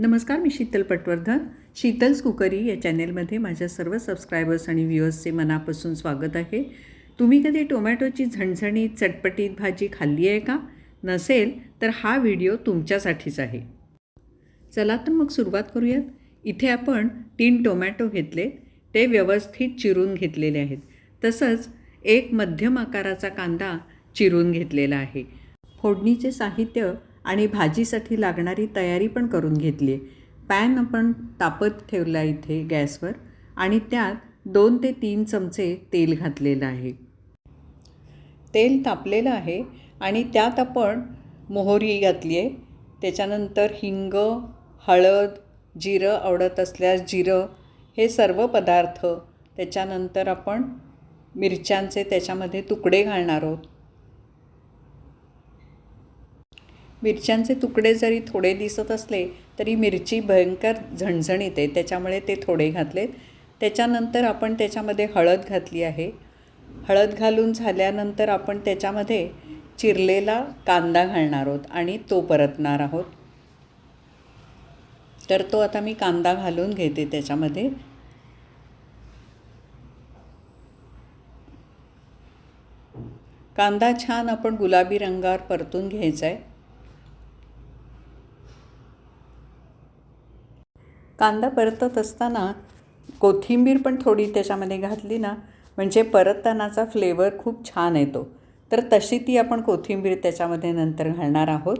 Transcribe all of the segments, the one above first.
नमस्कार मी शीतल पटवर्धन. शीतल्स कुकरी या चॅनेलमध्ये माझ्या सर्व सबस्क्रायबर्स आणि व्ह्युअर्सचे मनापासून स्वागत आहे. तुम्ही कधी टोमॅटोची झणझणीत चटपटीत भाजी खाल्ली आहे का? नसेल तर हा व्हिडिओ तुमच्यासाठीच आहे. चला तर मग सुरुवात करूयात. इथे आपण तीन टोमॅटो घेतले ते व्यवस्थित चिरून घेतलेले आहेत. तसंच एक मध्यम आकाराचा कांदा चिरून घेतलेला आहे. फोडणीचे साहित्य आणि भाजीसाठी लागणारी तयारी पण करून घेतली आहे पॅन आपण तापत ठेवला इथे गॅसवर आणि त्यात दोन ते तीन चमचे तेल घातलेलं आहे. तेल तापलेलं आहे आणि त्यात आपण मोहरी घातली आहे त्याच्यानंतर हिंग हळद जिरं आवडत असल्यास जिरं हे सर्व पदार्थ त्याच्यानंतर आपण मिरच्यांचे त्याच्यामध्ये तुकडे घालणार आहोत. मिरच्यांचे तुकडे जरी थोडे दिसत असले तरी मिरची भयंकर झणझणीत. आहे त्याच्यामुळे ते थोडे घातलेत. त्याच्यानंतर आपण त्याच्यामध्ये हळद घातली आहे. हळद घालून झाल्यानंतर आपण त्याच्यामध्ये चिरलेला कांदा घालणार आहोत आणि तो परतणार आहोत. तर तो आता मी कांदा घालून घेते त्याच्यामध्ये. कांदा छान आपण गुलाबी रंगावर परतून घ्यायचा आहे कांदा परतत असताना कोथिंबीर पण थोडी त्याच्यामध्ये घातली ना म्हणजे परततानाचा फ्लेवर खूप छान येतो. तर तशी ती आपण कोथिंबीर त्याच्यामध्ये नंतर घालणार आहोत.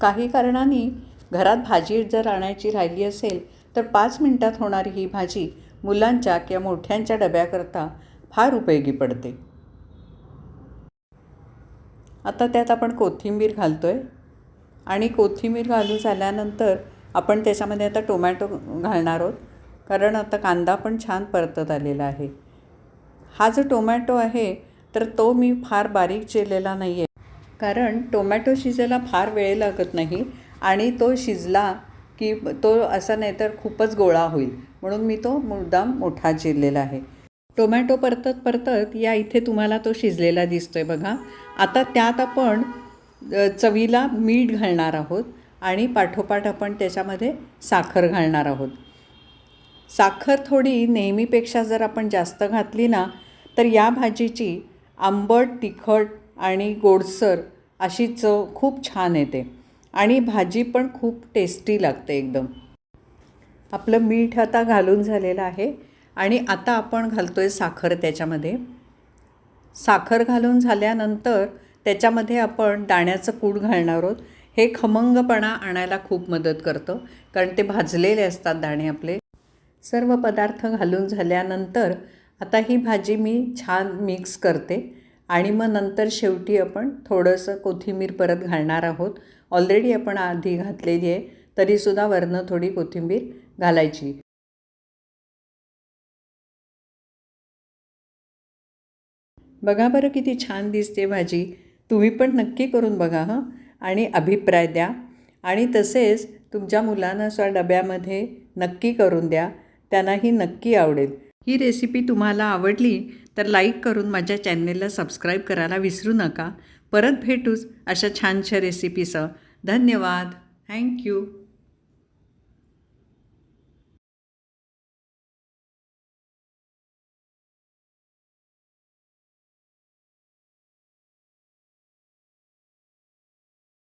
काही कारणाने घरात भाजी जर आणायची राहिली असेल तर पाच मिनटात होणारी ही भाजी मुलांच्या किंवा मोठ्यांच्या डब्याकरता फार उपयोगी पडते. आता त्यात आपण कोथिंबीर घालतो आहे आणि कोथिंबीर घालून झाल्यानंतर आपण त्याच्यामध्ये आता टोमॅटो घालणार आहोत. कारण आता कांदा पण छान परतत आलेला आहे. हा जो टोमॅटो आहे तर तो मी फार बारीक चिरलेला नाही आहे कारण टोमॅटो शिजायला फार वेळ लागत नाही आणि तो शिजला की तो असा नाही तर खूपच गोळा होईल. म्हणून मी तो मुद्दाम मोठा चिरलेला आहे. टोमॅटो परतत परतत या इथे तुम्हाला तो शिजलेला दिसतोय बघा. आता त्यात आपण चवीला मीठ घालणार आहोत आणि पाठोपाठ आपण त्याच्यामध्ये साखर घालणार आहोत. साखर थोडी नेहमीपेक्षा जर आपण जास्त घातली ना तर या भाजीची आंबट तिखट आणि गोडसर अशी चव खूप छान येते आणि भाजी पण खूप टेस्टी लागते एकदम. आपलं मीठ आता घालून झालेलं आहे आणि आता आपण घालतो आहे साखर त्याच्यामध्ये. साखर घालून झाल्यानंतर त्याच्यामध्ये आपण दाण्याचं कूड घालणार आहोत. हे खमंगपणा आणायला खूप मदत करतं कारण ते भाजलेले असतात दाणे आपले. सर्व पदार्थ घालून झाल्यानंतर आता ही भाजी मी छान मिक्स करते आणि मग नंतर शेवटी आपण थोडंसं कोथिंबीर परत घालणार आहोत. ऑलरेडी आपण आधी घातलेली आहे तरीसुद्धा वरनं थोडी कोथिंबीर घालायची. बघा बरं किती छान दिसते भाजी. तुम्ही पण नक्की करून बघा हं. आणि अभिप्राय द्या. आणि तसेच तुमच्या मुलांना स्व डब्यामध्ये नक्की करून द्या. त्यांनाही नक्की आवडेल. ही रेसिपी तुम्हाला आवडली तर लाईक करून माझ्या चॅनेलला सबस्क्राईब करायला विसरू नका. परत भेटूच अशा छानशा रेसिपीसह. धन्यवाद. थँक्यू.